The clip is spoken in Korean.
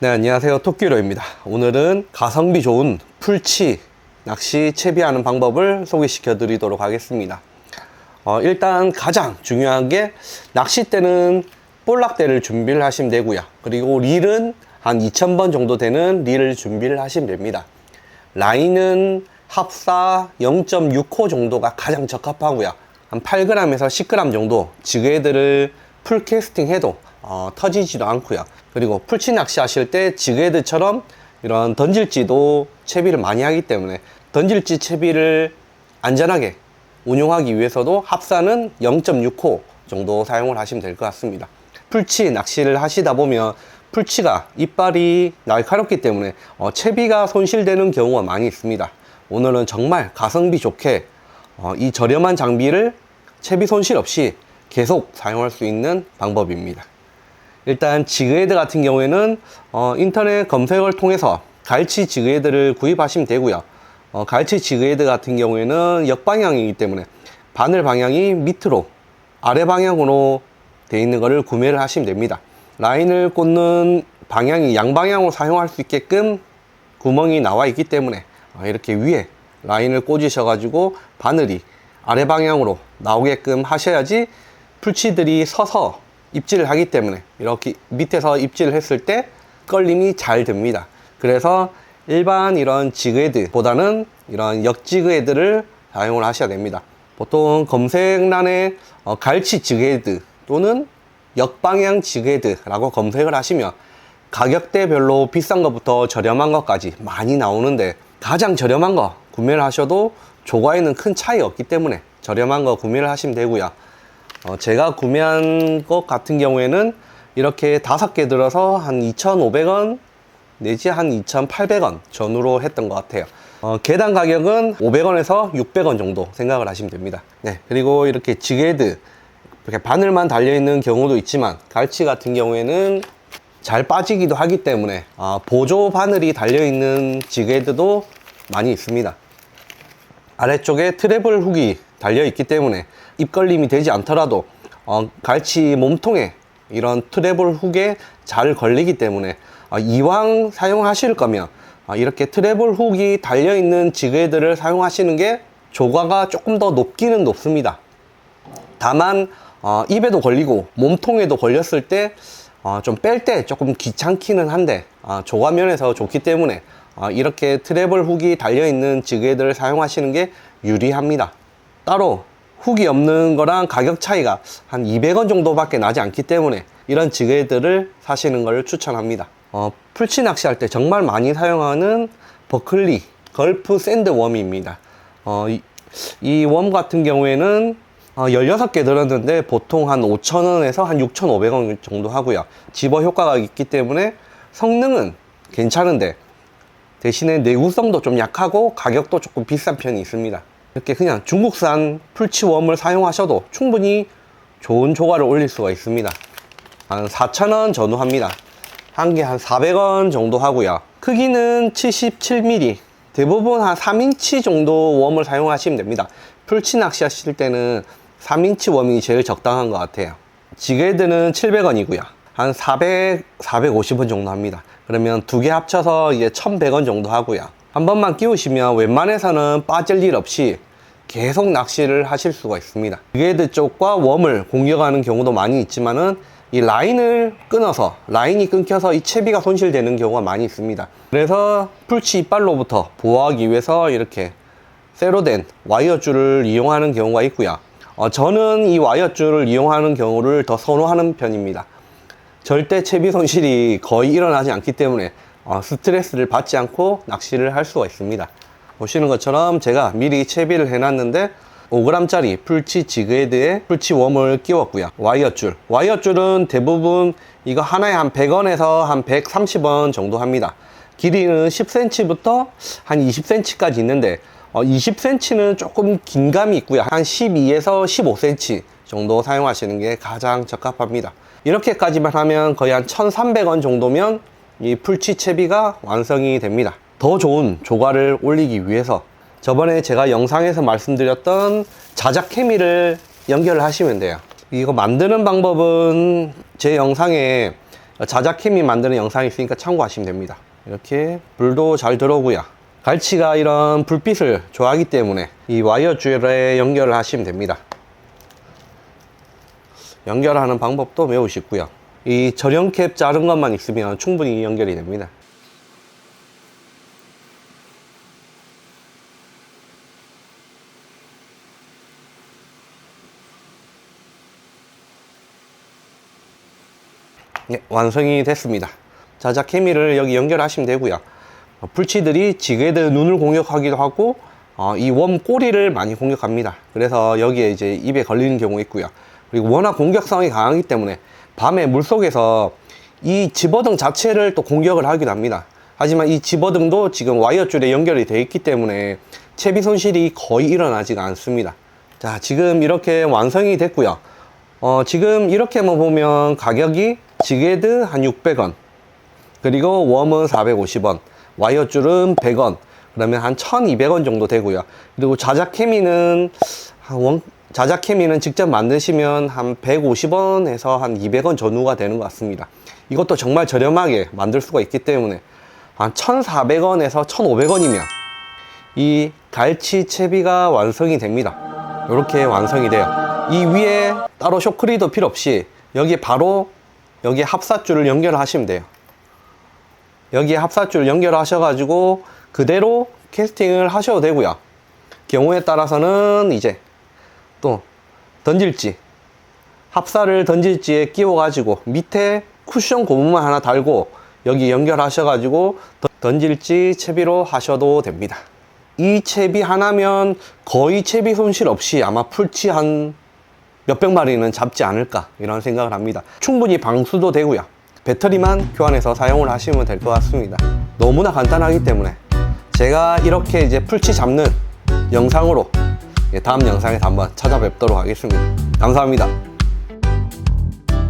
네, 안녕하세요. 토끼로입니다. 오늘은 가성비 좋은 풀치 낚시 채비하는 방법을 소개시켜 드리도록 하겠습니다. 어, 일단 가장 중요한 게 낚싯대는 볼락대를 준비를 하시면 되고요. 그리고 릴은 한 2000번 정도 되는 릴을 준비를 하시면 됩니다. 라인은 합사 0.6호 정도가 가장 적합하고요. 한 8g에서 10g 정도 지그헤드를 풀 캐스팅 해도 어, 터지지도 않고요. 그리고 풀치 낚시 하실 때 지그헤드처럼 이런 던질지도 채비를 많이 하기 때문에 던질지 채비를 안전하게 운용하기 위해서도 합사는 0.6호 정도 사용을 하시면 될 것 같습니다. 풀치 낚시를 하시다 보면 풀치가 이빨이 날카롭기 때문에 어, 채비가 손실되는 경우가 많이 있습니다. 오늘은 정말 가성비 좋게 어, 이 저렴한 장비를 채비 손실 없이 계속 사용할 수 있는 방법입니다. 일단 지그헤드 같은 경우에는 어, 인터넷 검색을 통해서 갈치 지그헤드를 구입하시면 되고요. 어, 갈치 지그헤드 같은 경우에는 역방향이기 때문에 바늘 방향이 밑으로 아래 방향으로 되어 있는 것을 구매를 하시면 됩니다. 라인을 꽂는 방향이 양방향으로 사용할 수 있게끔 구멍이 나와 있기 때문에 어, 이렇게 위에 라인을 꽂으셔 가지고 바늘이 아래 방향으로 나오게끔 하셔야지 풀치들이 서서 입질을 하기 때문에 이렇게 밑에서 입질을 했을 때 걸림이 잘 됩니다. 그래서 일반 이런 지그헤드보다는 이런 역지그헤드를 사용을 하셔야 됩니다. 보통 검색란에 어, 갈치 지그헤드 또는 역방향 지그헤드라고 검색을 하시면 가격대별로 비싼 것부터 저렴한 것까지 많이 나오는데 가장 저렴한 거 구매를 하셔도 조과에는 큰 차이 없기 때문에 저렴한 거 구매를 하시면 되고요. 어, 제가 구매한 것 같은 경우에는 이렇게 다섯 개 들어서 한 2,500원 내지 한 2,800원 전후로 했던 것 같아요. 어, 개당 가격은 500원에서 600원 정도 생각을 하시면 됩니다. 네, 그리고 이렇게 지게드 이렇게 바늘만 달려 있는 경우도 있지만 갈치 같은 경우에는 잘 빠지기도 하기 때문에 아, 보조 바늘이 달려 있는 지게드도 많이 있습니다. 아래쪽에 트래블 훅이 달려 있기 때문에 입걸림이 되지 않더라도 어, 갈치 몸통에 이런 트래블 훅에 잘 걸리기 때문에 어, 이왕 사용하실 거면 어, 이렇게 트래블 훅이 달려 있는 지그헤드를 사용하시는 게 조과가 조금 더 높기는 높습니다. 다만 어, 입에도 걸리고 몸통에도 걸렸을 때좀뺄 때 조금 귀찮기는 한데 어, 조과면에서 좋기 때문에 어, 이렇게 트래블 훅이 달려 있는 지그헤드를 사용하시는 게 유리합니다. 따로 훅이 없는 거랑 가격 차이가 한 200원 정도밖에 나지 않기 때문에 이런 지그헤드를 사시는 걸 추천합니다. 어, 풀치 낚시할 때 정말 많이 사용하는 버클리 걸프 샌드 웜입니다. 어, 이웜 같은 경우에는 어, 16개 들었는데 보통 한 5,000원에서 한 6,500원 정도 하고요. 집어 효과가 있기 때문에 성능은 괜찮은데 대신에 내구성도 좀 약하고 가격도 조금 비싼 편이 있습니다. 이렇게 그냥 중국산 풀치웜을 사용하셔도 충분히 좋은 조과를 올릴 수가 있습니다. 한 4,000원 전후합니다. 한 개 한 400원 정도 하고요. 크기는 77mm. 대부분 한 3인치 정도 웜을 사용하시면 됩니다. 풀치 낚시 하실 때는 3인치 웜이 제일 적당한 것 같아요. 지게드는 700원이고요. 한 400, 450원 정도 합니다. 그러면 두 개 합쳐서 이제 1100원 정도 하고요. 한 번만 끼우시면 웬만해서는 빠질 일 없이 계속 낚시를 하실 수가 있습니다. 지게드 쪽과 웜을 공격하는 경우도 많이 있지만은 이 라인을 끊어서 라인이 끊겨서 이 채비가 손실되는 경우가 많이 있습니다. 그래서 풀치 이빨로부터 보호하기 위해서 이렇게 쇠로 된 와이어 줄을 이용하는 경우가 있고요. 어, 저는 이 와이어 줄을 이용하는 경우를 더 선호하는 편입니다. 절대 채비 손실이 거의 일어나지 않기 때문에 어, 스트레스를 받지 않고 낚시를 할 수가 있습니다. 보시는 것처럼 제가 미리 채비를 해놨는데 5g짜리 풀치 지그헤드에 풀치 웜을 끼웠고요. 와이어 줄. 와이어 줄은 대부분 이거 하나에 한 100원에서 한 130원 정도 합니다. 길이는 10cm부터 한 20cm까지 있는데 어, 20cm는 조금 긴 감이 있고요. 한 12에서 15cm 정도 사용하시는 게 가장 적합합니다. 이렇게까지만 하면 거의 한 1,300원 정도면 이 풀치 채비가 완성이 됩니다. 더 좋은 조과를 올리기 위해서 저번에 제가 영상에서 말씀드렸던 자작 케미를 연결을 하시면 돼요. 이거 만드는 방법은 제 영상에 자작캠이 만드는 영상이 있으니까 참고하시면 됩니다. 이렇게 불도 잘 들어오고요. 갈치가 이런 불빛을 좋아하기 때문에 이 와이어 줄에 연결을 하시면 됩니다. 연결하는 방법도 매우 쉽고요. 이 절연캡 자른 것만 있으면 충분히 연결이 됩니다. 네, 완성이 됐습니다. 자자 케미를 여기 연결하시면 되고요. 어, 풀치들이 지게들 눈을 공격하기도 하고 어, 이웜 꼬리를 많이 공격합니다. 그래서 여기에 이제 입에 걸리는 경우 있고요. 그리고 워낙 공격성이 강하기 때문에 밤에 물속에서 이 집어등 자체를 또 공격을 하기도 합니다. 하지만 이 집어등도 지금 와이어 줄에 연결이 되어 있기 때문에 채비 손실이 거의 일어나지가 않습니다. 자, 지금 이렇게 완성이 됐고요. 어, 지금 이렇게만 보면 가격이 지게드 한 600원, 그리고 웜은 450원, 와이어 줄은 100원, 그러면 한 1200원 정도 되고요. 그리고 자작 케미는 한 원, 자작 케미는 직접 만드시면 한 150원에서 한 200원 전후가 되는 것 같습니다. 이것도 정말 저렴하게 만들 수가 있기 때문에 한 1,400원에서 1,500원이면 이 갈치 채비가 완성이 됩니다. 이렇게 완성이 돼요. 이 위에 따로 쇼크리도 필요 없이 여기에 바로 여기에 합사줄을 연결하시면 돼요. 여기에 합사줄 연결하셔가지고 그대로 캐스팅을 하셔도 되고요. 경우에 따라서는 이제 또 던질지 합사를 던질지에 끼워가지고 밑에 쿠션 고무만 하나 달고 여기 연결하셔가지고 던- 던질지 채비로 하셔도 됩니다. 이 채비 하나면 거의 채비 손실 없이 아마 풀치 한 몇백 마리는 잡지 않을까 이런 생각을 합니다. 충분히 방수도 되고요. 배터리만 교환해서 사용을 하시면 될 것 같습니다. 너무나 간단하기 때문에 제가 이렇게 이제 풀치 잡는 영상으로 다음 영상에서 한번 찾아뵙도록 하겠습니다. 감사합니다.